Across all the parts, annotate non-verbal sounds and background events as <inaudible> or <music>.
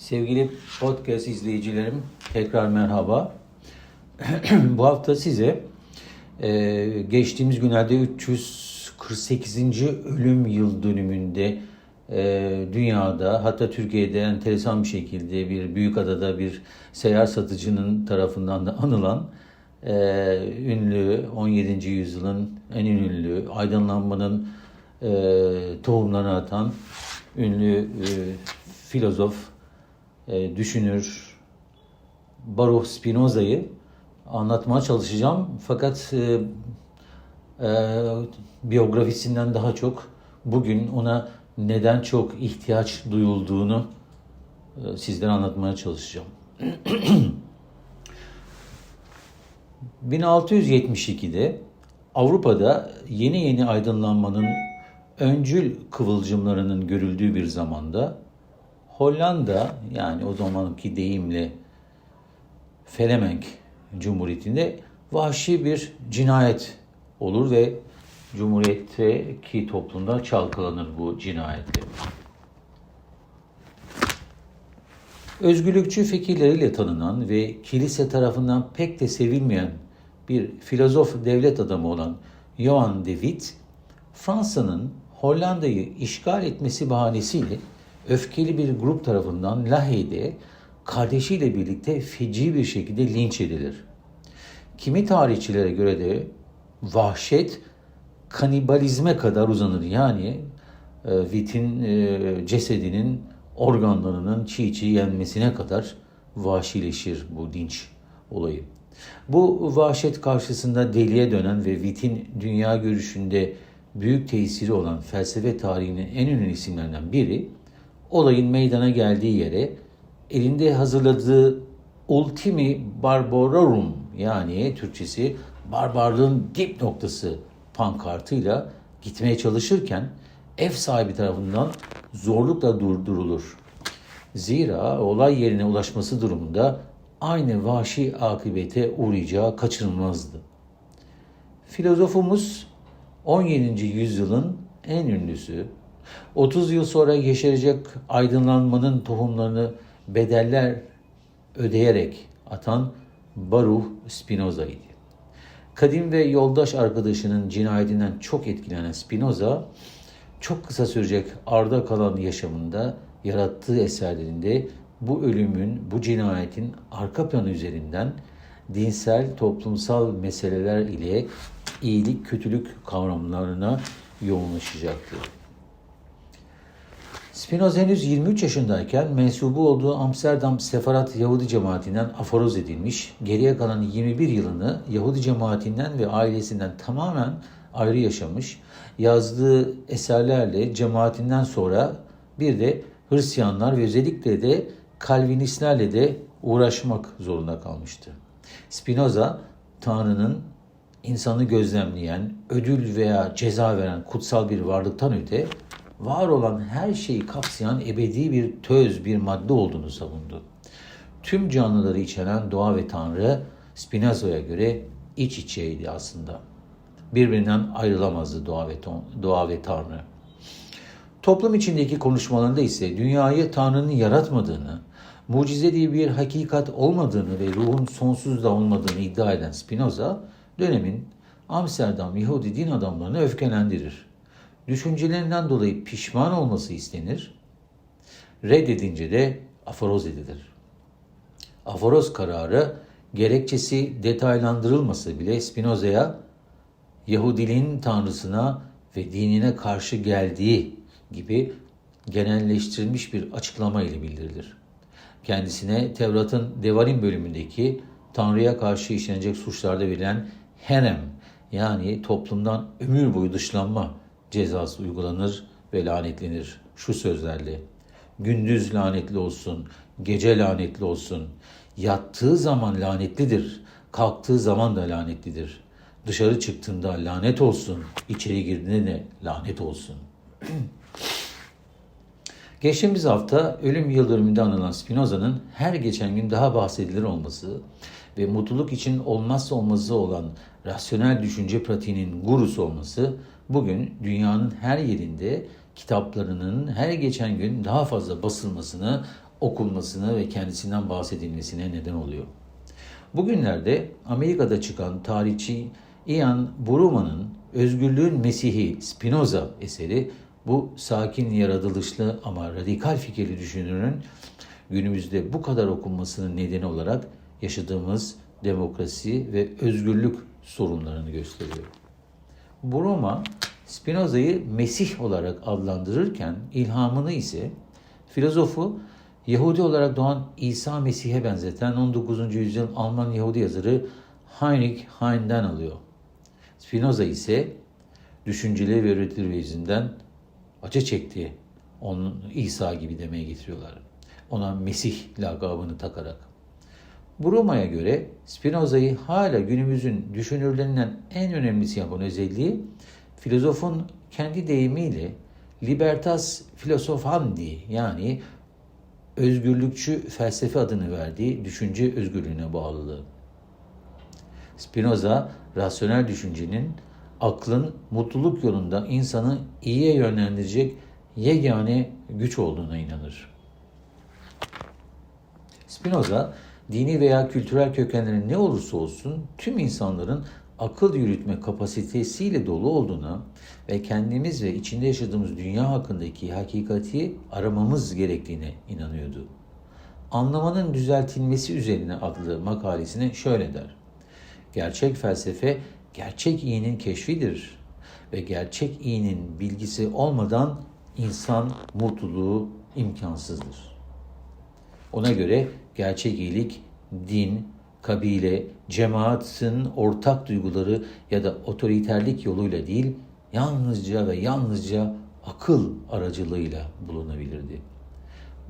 Sevgili podcast izleyicilerim, tekrar merhaba. <clears throat> Bu hafta size e, geçtiğimiz günlerde 348. ölüm yıl dönümünde e, dünyada hatta Türkiye'de enteresan bir şekilde bir büyük adada bir seyyar satıcının tarafından da anılan e, ünlü 17. yüzyılın en ünlü aydınlanmanın e, tohumlarını atan ünlü e, filozof, e, düşünür Baruch Spinoza'yı anlatmaya çalışacağım. Fakat e, e, biyografisinden daha çok bugün ona neden çok ihtiyaç duyulduğunu e, sizlere anlatmaya çalışacağım. <clears throat> 1672'de Avrupa'da yeni yeni aydınlanmanın öncül kıvılcımlarının görüldüğü bir zamanda Hollanda yani o zamanki deyimle Felemenk Cumhuriyeti'nde vahşi bir cinayet olur ve Cumhuriyetteki toplumda çalkalanır bu cinayetle. Özgürlükçü fikirleriyle tanınan ve kilise tarafından pek de sevilmeyen bir filozof devlet adamı olan Johan de Witt, Fransa'nın Hollanda'yı işgal etmesi bahanesiyle öfkeli bir grup tarafından Lahey'de kardeşiyle birlikte feci bir şekilde linç edilir. Kimi tarihçilere göre de vahşet kanibalizme kadar uzanır. Yani e, Witt'in e, cesedinin organlarının çiğ çiğ yenmesine kadar vahşileşir bu linç olayı. Bu vahşet karşısında deliye dönen ve Witt'in dünya görüşünde büyük tesiri olan felsefe tarihinin en ünlü isimlerinden biri, olayın meydana geldiği yere elinde hazırladığı Ultimi Barbarorum yani Türkçesi barbarlığın dip noktası pankartıyla gitmeye çalışırken ev sahibi tarafından zorlukla durdurulur. Zira olay yerine ulaşması durumunda aynı vahşi akıbete uğrayacağı kaçınılmazdı. Filozofumuz 17. yüzyılın en ünlüsü, 30 yıl sonra yeşerecek aydınlanmanın tohumlarını bedeller ödeyerek atan Baruch Spinoza'ydı. Kadim ve yoldaş arkadaşının cinayetinden çok etkilenen Spinoza, çok kısa sürecek arda kalan yaşamında yarattığı eserlerinde bu ölümün, bu cinayetin arka planı üzerinden dinsel, toplumsal meseleler ile iyilik, kötülük kavramlarına yoğunlaşacaktır. Spinoza henüz 23 yaşındayken mensubu olduğu Amsterdam Sefarat Yahudi cemaatinden aforoz edilmiş, geriye kalan 21 yılını Yahudi cemaatinden ve ailesinden tamamen ayrı yaşamış, yazdığı eserlerle cemaatinden sonra bir de Hristiyanlar ve özellikle de Kalvinistlerle de uğraşmak zorunda kalmıştı. Spinoza, Tanrı'nın insanı gözlemleyen, ödül veya ceza veren kutsal bir varlıktan öte, var olan her şeyi kapsayan ebedi bir töz, bir madde olduğunu savundu. Tüm canlıları içeren doğa ve Tanrı Spinoza'ya göre iç içeydi aslında. Birbirinden ayrılamazdı doğa ve, doğa ve Tanrı. Toplum içindeki konuşmalarında ise dünyayı Tanrı'nın yaratmadığını, mucize diye bir hakikat olmadığını ve ruhun sonsuz da olmadığını iddia eden Spinoza, dönemin Amsterdam Yahudi din adamlarını öfkelendirir. Düşüncelerinden dolayı pişman olması istenir, reddedince de aforoz edilir. Aforoz kararı gerekçesi detaylandırılması bile Spinoza'ya Yahudiliğin tanrısına ve dinine karşı geldiği gibi genelleştirilmiş bir açıklama ile bildirilir. Kendisine Tevrat'ın Devarim bölümündeki Tanrı'ya karşı işlenecek suçlarda verilen herem yani toplumdan ömür boyu dışlanma cezası uygulanır ve lanetlenir şu sözlerle. Gündüz lanetli olsun, gece lanetli olsun. Yattığı zaman lanetlidir, kalktığı zaman da lanetlidir. Dışarı çıktığında lanet olsun, içeri girdiğinde de lanet olsun. <clears throat> Geçtiğimiz hafta ölüm yıl dönümünde anılan Spinoza'nın her geçen gün daha bahsedilir olması ve mutluluk için olmazsa olmazı olan rasyonel düşünce pratiğinin gurusu olması bugün dünyanın her yerinde kitaplarının her geçen gün daha fazla basılmasını, okunmasına ve kendisinden bahsedilmesine neden oluyor. Bugünlerde Amerika'da çıkan tarihçi Ian Buruma'nın Özgürlüğün Mesihi Spinoza eseri bu sakin yaratılışlı ama radikal fikirli düşünürün günümüzde bu kadar okunmasının nedeni olarak yaşadığımız demokrasi ve özgürlük sorunlarını gösteriyor. Buruma Spinoza'yı Mesih olarak adlandırırken ilhamını ise filozofu Yahudi olarak doğan İsa Mesih'e benzeten 19. yüzyıl Alman Yahudi yazarı Heinrich Heine'den alıyor. Spinoza ise düşünceleri ve öğretileri yüzünden acı çekti. Onun İsa gibi demeye getiriyorlar. Ona Mesih lakabını takarak. Bruma'ya göre Spinoza'yı hala günümüzün düşünürlerinden en önemlisi yapan özelliği filozofun kendi deyimiyle libertas philosophandi yani özgürlükçü felsefe adını verdiği düşünce özgürlüğüne bağlılığı. Spinoza, rasyonel düşüncenin aklın mutluluk yolunda insanı iyiye yönlendirecek yegane güç olduğuna inanır. Spinoza, dini veya kültürel kökenleri ne olursa olsun tüm insanların akıl yürütme kapasitesiyle dolu olduğuna ve kendimiz ve içinde yaşadığımız dünya hakkındaki hakikati aramamız gerektiğine inanıyordu. Anlamanın düzeltilmesi üzerine adlı makalesine şöyle der. Gerçek felsefe gerçek iyinin keşfidir ve gerçek iyinin bilgisi olmadan insan mutluluğu imkansızdır. Ona göre gerçek iyilik din, kabile, cemaatin ortak duyguları ya da otoriterlik yoluyla değil, yalnızca ve yalnızca akıl aracılığıyla bulunabilirdi.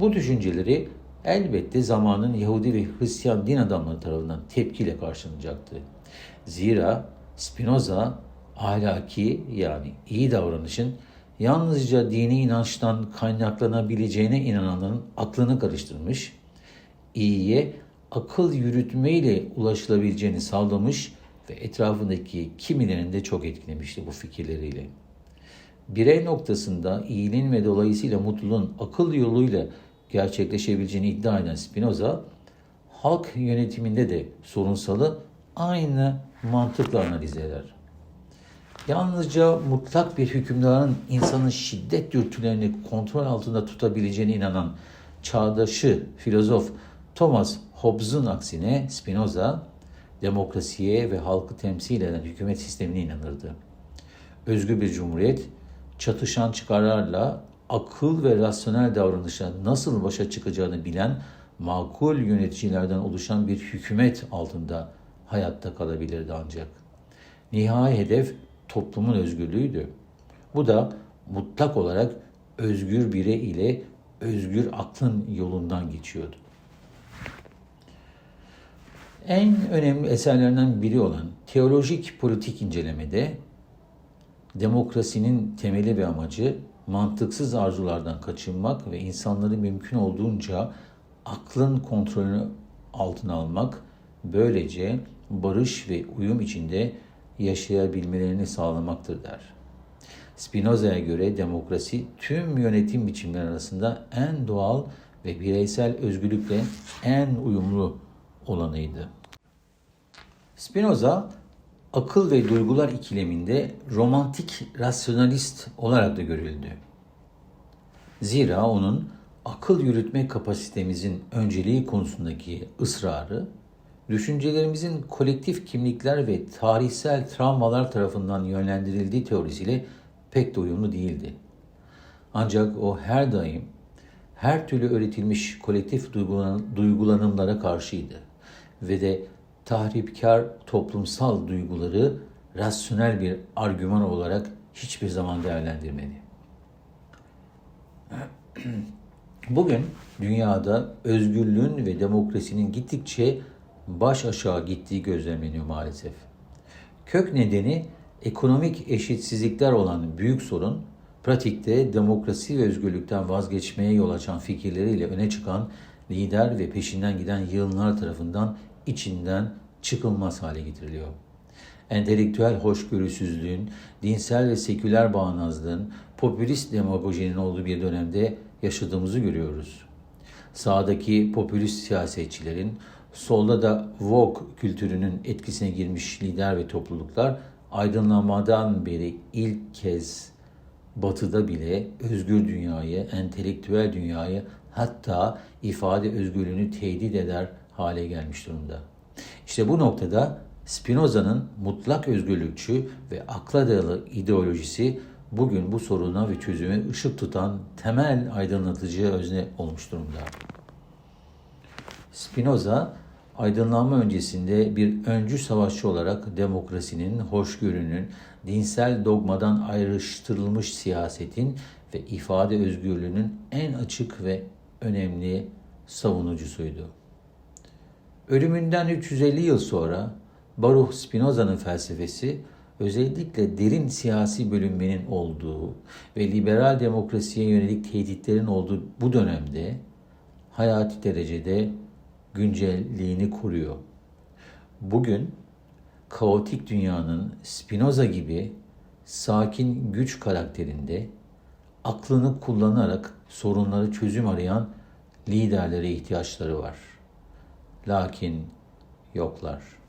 Bu düşünceleri elbette zamanın Yahudi ve Hristiyan din adamları tarafından tepkiyle karşılanacaktı. Zira Spinoza ahlaki yani iyi davranışın yalnızca dini inançtan kaynaklanabileceğine inananların aklını karıştırmış, iyiye akıl yürütmeyle ulaşılabileceğini sağlamış ve etrafındaki kimilerini de çok etkilemişti bu fikirleriyle. Birey noktasında iyiliğin ve dolayısıyla mutluluğun akıl yoluyla gerçekleşebileceğini iddia eden Spinoza, halk yönetiminde de sorunsalı aynı mantıkla analiz eder. Yalnızca mutlak bir hükümdarın insanın şiddet dürtülerini kontrol altında tutabileceğine inanan çağdaşı filozof Thomas Hobbes'un aksine Spinoza demokrasiye ve halkı temsil eden hükümet sistemine inanırdı. Özgür bir cumhuriyet çatışan çıkarlarla akıl ve rasyonel davranışa nasıl başa çıkacağını bilen makul yöneticilerden oluşan bir hükümet altında hayatta kalabilirdi ancak. Nihai hedef toplumun özgürlüğüydü. Bu da mutlak olarak özgür birey ile özgür aklın yolundan geçiyordu. En önemli eserlerinden biri olan teolojik politik incelemede demokrasinin temeli ve amacı mantıksız arzulardan kaçınmak ve insanları mümkün olduğunca aklın kontrolünü altına almak, böylece barış ve uyum içinde yaşayabilmelerini sağlamaktır der. Spinoza'ya göre demokrasi tüm yönetim biçimleri arasında en doğal ve bireysel özgürlükle en uyumlu olanıydı. Spinoza akıl ve duygular ikileminde romantik rasyonalist olarak da görüldü. Zira onun akıl yürütme kapasitemizin önceliği konusundaki ısrarı, düşüncelerimizin kolektif kimlikler ve tarihsel travmalar tarafından yönlendirildiği teorisiyle pek de uyumlu değildi. Ancak o her daim her türlü öğretilmiş kolektif duygulanımlara karşıydı ve de tahripkar toplumsal duyguları rasyonel bir argüman olarak hiçbir zaman değerlendirmedi. <clears throat> Bugün dünyada özgürlüğün ve demokrasinin gittikçe baş aşağı gittiği gözlemleniyor maalesef. Kök nedeni ekonomik eşitsizlikler olan büyük sorun, pratikte demokrasi ve özgürlükten vazgeçmeye yol açan fikirleriyle öne çıkan lider ve peşinden giden yığınlar tarafından içinden çıkılmaz hale getiriliyor. Entelektüel hoşgörüsüzlüğün, dinsel ve seküler bağnazlığın, popülist demagojinin olduğu bir dönemde yaşadığımızı görüyoruz. sağdaki popülist siyasetçilerin, solda da Vogue kültürünün etkisine girmiş lider ve topluluklar aydınlanmadan beri ilk kez batıda bile özgür dünyayı, entelektüel dünyayı hatta ifade özgürlüğünü tehdit eder hale gelmiş durumda. İşte bu noktada Spinoza'nın mutlak özgürlükçü ve akla dayalı ideolojisi bugün bu soruna ve çözüme ışık tutan temel aydınlatıcı özne olmuş durumda. Spinoza, aydınlanma öncesinde bir öncü savaşçı olarak demokrasinin, hoşgörünün, dinsel dogmadan ayrıştırılmış siyasetin ve ifade özgürlüğünün en açık ve önemli savunucusuydu. Ölümünden 350 yıl sonra Baruch Spinoza'nın felsefesi özellikle derin siyasi bölünmenin olduğu ve liberal demokrasiye yönelik tehditlerin olduğu bu dönemde hayati derecede güncelliğini koruyor. Bugün kaotik dünyanın Spinoza gibi sakin güç karakterinde aklını kullanarak sorunları çözüm arayan liderlere ihtiyaçları var. Lakin yoklar.